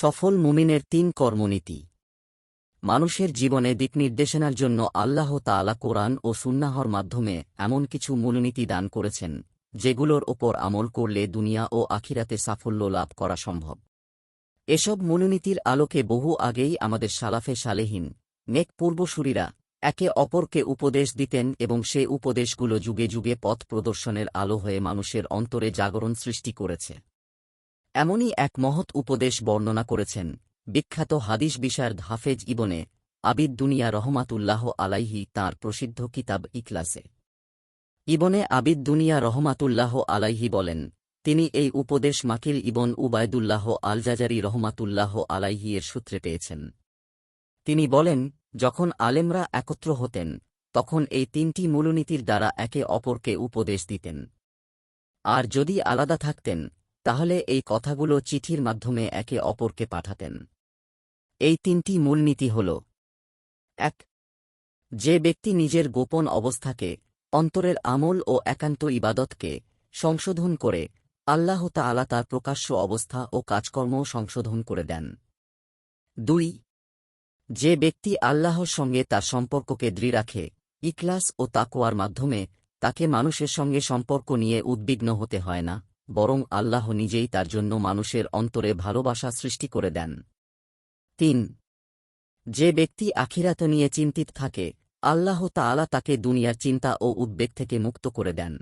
সফল মুমিনের তিন কর্মনীতি। মানুষের জীবনে দিক নির্দেশনার জন্য আল্লাহ তাআলা কোরআন ও সুন্নাহর মাধ্যমে এমন কিছু মূলনীতি দান করেছেন, যেগুলোর ওপর আমল করলে দুনিয়া ও আখিরাতে সাফল্য লাভ করা সম্ভব। এসব মূলনীতির আলোকে বহু আগেই আমাদের সালাফে সালেহীন, নেক পূর্বসূরীরা একে অপরকে উপদেশ দিতেন এবং সে উপদেশগুলো যুগে যুগে পথ প্রদর্শনের আলো হয়ে মানুষের অন্তরে জাগরণ সৃষ্টি করেছে। এমনই এক মহৎ উপদেশ বর্ণনা করেছেন বিখ্যাত হাদিস বিষয়ের হাফেজ ইবনে আবিদ দুনিয়া রহমাতুল্লাহ আলাইহি তার প্রসিদ্ধ কিতাব ইকলাসে ইবনে আবিদ দুনিয়া রহমাতুল্লাহ আলাইহি বলেন, তিনি এই উপদেশ মাকিল ইবন উবায়দুল্লাহ আলজাজারি রহমাতুল্লাহ আলাইহি এর সূত্রে পেয়েছেন। তিনি বলেন, যখন আলেমরা একত্র হতেন, তখন এই তিনটি মূলনীতির দ্বারা একে অপরকে উপদেশ দিতেন। আর যদি আলাদা থাকতেন তাহলে এই কথাগুলো চিঠির মাধ্যমে একে অপরকে পাঠাতেন। এই তিনটি মূলনীতি হল, এক, যে ব্যক্তি নিজের গোপন অবস্থাকে, অন্তরের আমল ও একান্ত ইবাদতকে, সংশোধন করে, আল্লাহ তাআলা তার প্রকাশ্য অবস্থা ও কাজকর্ম সংশোধন করে দেন। দুই, যে ব্যক্তি আল্লাহর সঙ্গে তার সম্পর্ককে দৃঢ় রাখে ইকলাস ও তাকোয়ার মাধ্যমে তাকে মানুষের সঙ্গে সম্পর্ক নিয়ে উদ্বিগ্ন হতে হয় না। বরং আল্লাহ নিজেই তার জন্য মানুষের অন্তরে ভালোবাসা সৃষ্টি করে দেন। তিন, যে ব্যক্তি আখিরাত নিয়ে চিন্তিত থাকে, আল্লাহ তাআলা তাকে দুনিয়ার চিন্তা ও উদ্বেগ থেকে মুক্ত করে দেন।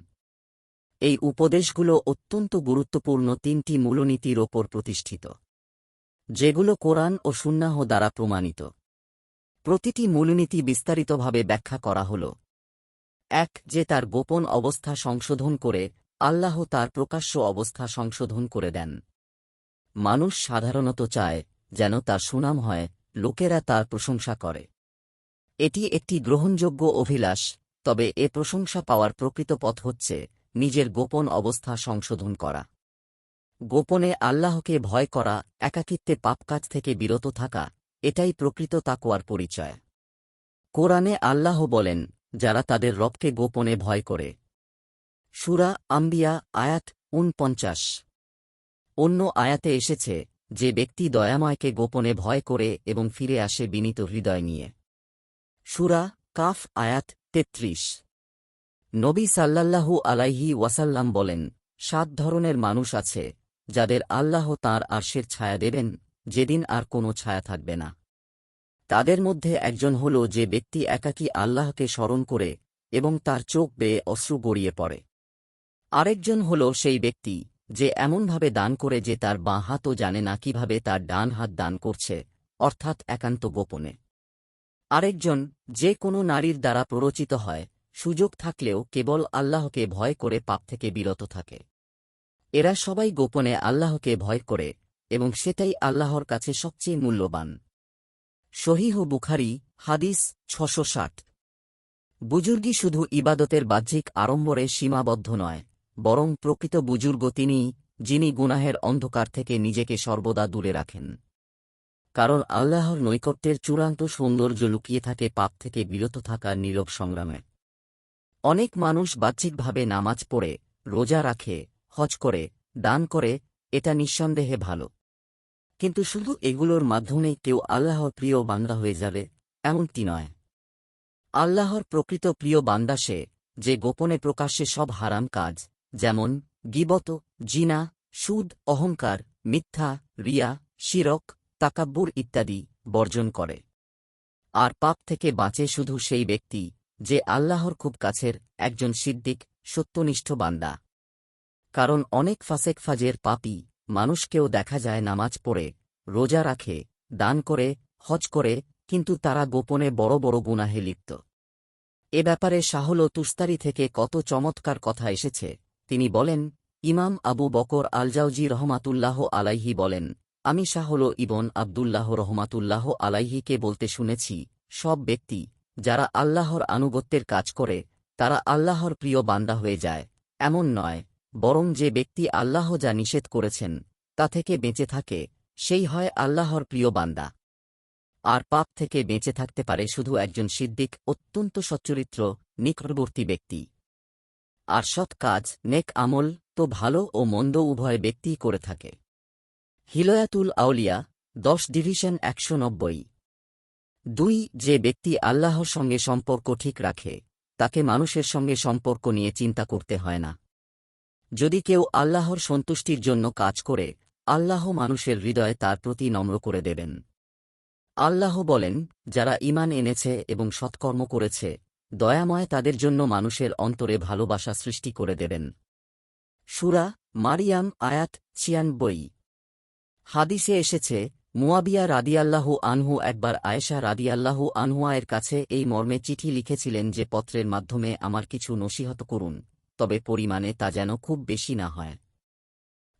এই উপদেশগুলো অত্যন্ত গুরুত্বপূর্ণ তিনটি মূলনীতির ওপর প্রতিষ্ঠিত, যেগুলো কোরআন ও সুন্নাহ দ্বারা প্রমাণিত। প্রতিটি মূলনীতি বিস্তারিতভাবে ব্যাখ্যা করা হল। এক, যে তার গোপন অবস্থা সংশোধন করে আল্লাহ তার প্রকাশ্য অবস্থা সংশোধন করে দেন। মানুষ সাধারণত চায় যেন তার সুনাম হয়, লোকেরা তার প্রশংসা করে। এটি একটি গ্রহণযোগ্য অভিলাষ, তবে এ প্রশংসা পাওয়ার প্রকৃত পথ হচ্ছে নিজের গোপন অবস্থা সংশোধন করা। গোপনে আল্লাহকে ভয় করা, একাকিত্বে পাপকাজ থেকে বিরত থাকা, এটাই প্রকৃত তাকোয়ার পরিচয়। কোরআনে আল্লাহ বলেন, যারা তাদের রবকে গোপনে ভয় করে সুরা, আম্বিয়া, আয়াত উনপঞ্চাশ অন্য আয়াতে এসেছে যে ব্যক্তি দয়াময়কে গোপনে ভয় করে এবং ফিরে আসে বিনীত হৃদয় নিয়ে। সুরা, কাফ, আয়াত তেত্রিশ। নবী সাল্লাল্লাহু আলাইহি ওয়াসাল্লাম বলেন, সাত ধরনের মানুষ আছে, যাদের আল্লাহ তাঁর আর্শের ছায়া দেবেন, যেদিন আর কোনো ছায়া থাকবে না। তাদের মধ্যে একজন হল যে ব্যক্তি একাকী আল্লাহকে স্মরণ করে এবং তার চোখ বেয়ে অশ্রু গড়িয়ে পড়ে। আরেকজন হল সেই ব্যক্তি, যে এমনভাবে দান করে যে তার বাঁ হাতও জানে না কীভাবে তার ডান হাত দান করছে, অর্থাৎ একান্ত গোপনে। আরেকজন, যে কোনো নারীর দ্বারা প্ররোচিত হয়, সুযোগ থাকলেও কেবল আল্লাহকে ভয় করে পাপ থেকে বিরত থাকে। এরা সবাই গোপনে আল্লাহকে ভয় করে, এবং সেটাই আল্লাহর কাছে সবচেয়ে মূল্যবান। শহীহ বুখারি, হাদিস ছশো ষাট। বুজুর্গি শুধু ইবাদতের বাহ্যিক আড়ম্বরে সীমাবদ্ধ নয় বরং প্রকৃত বুজুর্গ তিনি, যিনি গুনাহের অন্ধকার থেকে নিজেকে সর্বদা দূরে রাখেন। কারণ আল্লাহর নৈকট্যের চূড়ান্ত সৌন্দর্য লুকিয়ে থাকে পাপ থেকে বিরত থাকার নীরব সংগ্রামে। অনেক মানুষ বাহ্যিকভাবে নামাজ পড়ে, রোজা রাখে, হজ করে, দান করে, এটা নিঃসন্দেহে ভালো। কিন্তু শুধু এগুলোর মাধ্যমেই কেউ আল্লাহর প্রিয় বান্দা হয়ে যাবে, এমনটি নয়। আল্লাহর প্রকৃত প্রিয় বান্দা সে, যে গোপনে প্রকাশ্যে সব হারাম কাজ যেমন, গিবত, জিনা, সুদ, অহংকার, মিথ্যা, রিয়া, শিরক, তাকাব্বুর ইত্যাদি বর্জন করে। আর পাপ থেকে বাঁচে শুধু সেই ব্যক্তি, যে আল্লাহর খুব কাছের একজন সিদ্দিক, সত্যনিষ্ঠ বান্দা। কারণ অনেক ফাসেক ফাজের পাপি মানুষকেও দেখা যায় নামাজ পড়ে, রোজা রাখে, দান করে, হজ করে, কিন্তু তারা গোপনে বড় বড় গুনাহে লিপ্ত। এ ব্যাপারে শাহল তুস্তারি থেকে কত চমৎকার কথা এসেছে। তিনি বলেন, ইমাম আবু বকর আলজাউজি রহমাতুল্লাহ আলাইহি বলেন, আমি শাহল ইবন আবদুল্লাহ রহমাতুল্লাহ আলাইহিকে বলতে শুনেছি, সব ব্যক্তি, যারা আল্লাহর আনুগত্যের কাজ করে, তারা আল্লাহর প্রিয় বান্দা হয়ে যায়। এমন নয়, বরং যে ব্যক্তি আল্লাহ যা নিষেধ করেছেন, তা থেকে বেঁচে থাকে, সেই হয় আল্লাহর প্রিয় বান্দা। আর পাপ থেকে বেঁচে থাকতে পারে শুধু একজন সিদ্দিক অত্যন্ত সচ্চরিত্র, নিকটবর্তী ব্যক্তি। আর সৎ কাজ, নেক আমল তো ভালো ও মন্দ উভয় ব্যক্তিই করে থাকে। হিলয়াতুল আউলিয়া, দশ ডিভিশন একশো নব্বই। দুই, যে ব্যক্তি আল্লাহর সঙ্গে সম্পর্ক ঠিক রাখে, তাকে মানুষের সঙ্গে সম্পর্ক নিয়ে চিন্তা করতে হয় না। যদি কেউ আল্লাহর সন্তুষ্টির জন্য কাজ করে, আল্লাহ মানুষের হৃদয়ে তার প্রতি নম্র করে দেবেন। আল্লাহ বলেন, যারা ইমান এনেছে এবং সৎকর্ম করেছে দয়াময় তাদের জন্য মানুষের অন্তরে ভালোবাসা সৃষ্টি করে দেবেন। সুরা মারিয়াম আয়াত ছিয়ানব্বই। হাদিসে এসেছে, মুয়াবিয়া রাদিয়াল্লাহু আনহু একবার আয়েশা রাদিয়াল্লাহু আনহুয়ায়ের কাছে এই মর্মে চিঠি লিখেছিলেন যে পত্রের মাধ্যমে আমার কিছু নসিহত করুন, তবে পরিমাণে তা যেন খুব বেশি না হয়।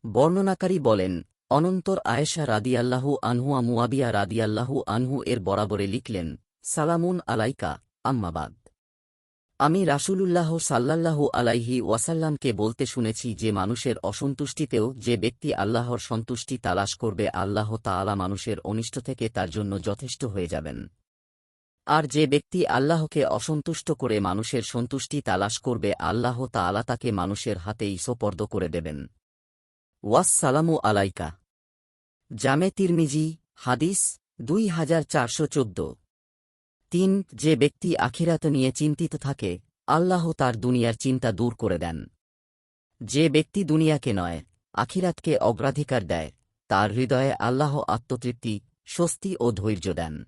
বর্ণনাকারী বলেন, অনন্তর আয়েশা রাদিয়াল্লাহু আনহুয়া মুয়াবিয়া রাদিয়াল্লাহু আনহু এর বরাবরে লিখলেন, সালামুন আলাইকা আম্মাবাদ আমি রাসূলুল্লাহ সাল্লাল্লাহু আলাইহি ওয়াসাল্লামকে বলতে শুনেছি যে মানুষের অসন্তুষ্টিতেও যে ব্যক্তি আল্লাহর সন্তুষ্টি তালাশ করবে, আল্লাহ তাআলা মানুষের অনিষ্ট থেকে তার জন্য যথেষ্ট হয়ে যাবেন। আর যে ব্যক্তি আল্লাহকে অসন্তুষ্ট করে মানুষের সন্তুষ্টি তালাশ করবে, আল্লাহ তাআলা তাকে মানুষের হাতেই সোপর্দ করে দেবেন। ওয়াসসালামু আলাইকা। জামে তিরমিজি, হাদিস দুই হাজার চারশো চোদ্দ। তিন, যে ব্যক্তি আখিরাত নিয়ে চিন্তিত থাকে, আল্লাহ তার দুনিয়ার চিন্তা দূর করে দেন। যে ব্যক্তি দুনিয়াকে নয়, আখিরাতকে অগ্রাধিকার দেয়, তার হৃদয়ে আল্লাহ আত্মতৃপ্তি, স্বস্তি ও ধৈর্য দেন।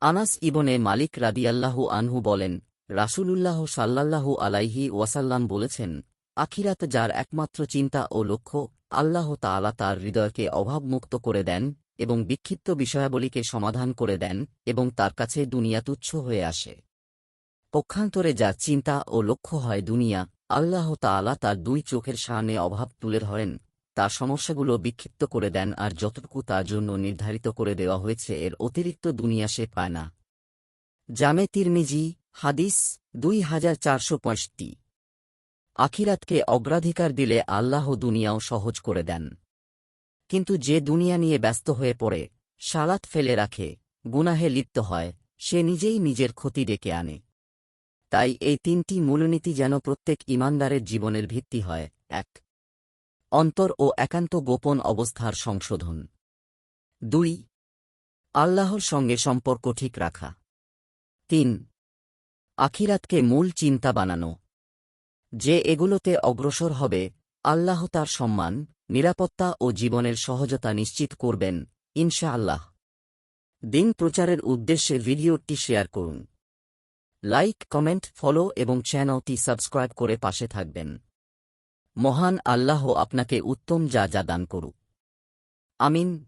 আনাস ইবনে মালিক রাদিয়াল্লাহু আনহু বলেন, রাসূলুল্লাহ সাল্লাল্লাহু আলাইহি ওয়াসাল্লাম বলেছেন, আখিরাত যার একমাত্র চিন্তা ও লক্ষ্য আল্লাহ তাআলা তার হৃদয়কে অভাবমুক্ত করে দেন এবং বিক্ষিপ্ত বিষয়াবলীকে সমাধান করে দেন এবং তার কাছে দুনিয়া তুচ্ছ হয়ে আসে। পক্ষান্তরে যার চিন্তা ও লক্ষ্য হয় দুনিয়া, আল্লাহ তাআলা তার দুই চোখের সামনে অভাব তুলে ধরেন। তার সমস্যাগুলো বিক্ষিপ্ত করে দেন আর যতটুকু তার জন্য নির্ধারিত করে দেওয়া হয়েছে এর অতিরিক্ত দুনিয়া সে পায় না। জামে তিরমিজি, হাদিস দুই হাজার চারশো পঁয়ষট্টি। আখিরাতকে অগ্রাধিকার দিলে আল্লাহ দুনিয়াও সহজ করে দেন। কিন্তু যে দুনিয়া নিয়ে ব্যস্ত হয়ে পড়ে, সালাত ফেলে রাখে, গুনাহে লিপ্ত হয়, সে নিজেই নিজের ক্ষতি ডেকে আনে। তাই এই তিনটি মূলনীতি যেন প্রত্যেক ইমানদারের জীবনের ভিত্তি হয়, এক। অন্তর ও একান্ত গোপন অবস্থার সংশোধন। দুই। আল্লাহর সঙ্গে সম্পর্ক ঠিক রাখা। তিন। আখিরাতকে মূল চিন্তা বানানো। যে এগুলোতে অগ্রসর হবে, আল্লাহ তার সম্মান নিরাপত্তা ও জীবনের সহজতা নিশ্চিত করবেন, ইনশাআল্লাহ। দিন প্রচারের উদ্দেশ্যে ভিডিওটি শেয়ার করুন। লাইক, কমেন্ট, ফলো এবং চ্যানেলটি সাবস্ক্রাইব করে পাশে থাকবেন। মহান আল্লাহ আপনাকে উত্তম যা যা দান করুক। আমিন।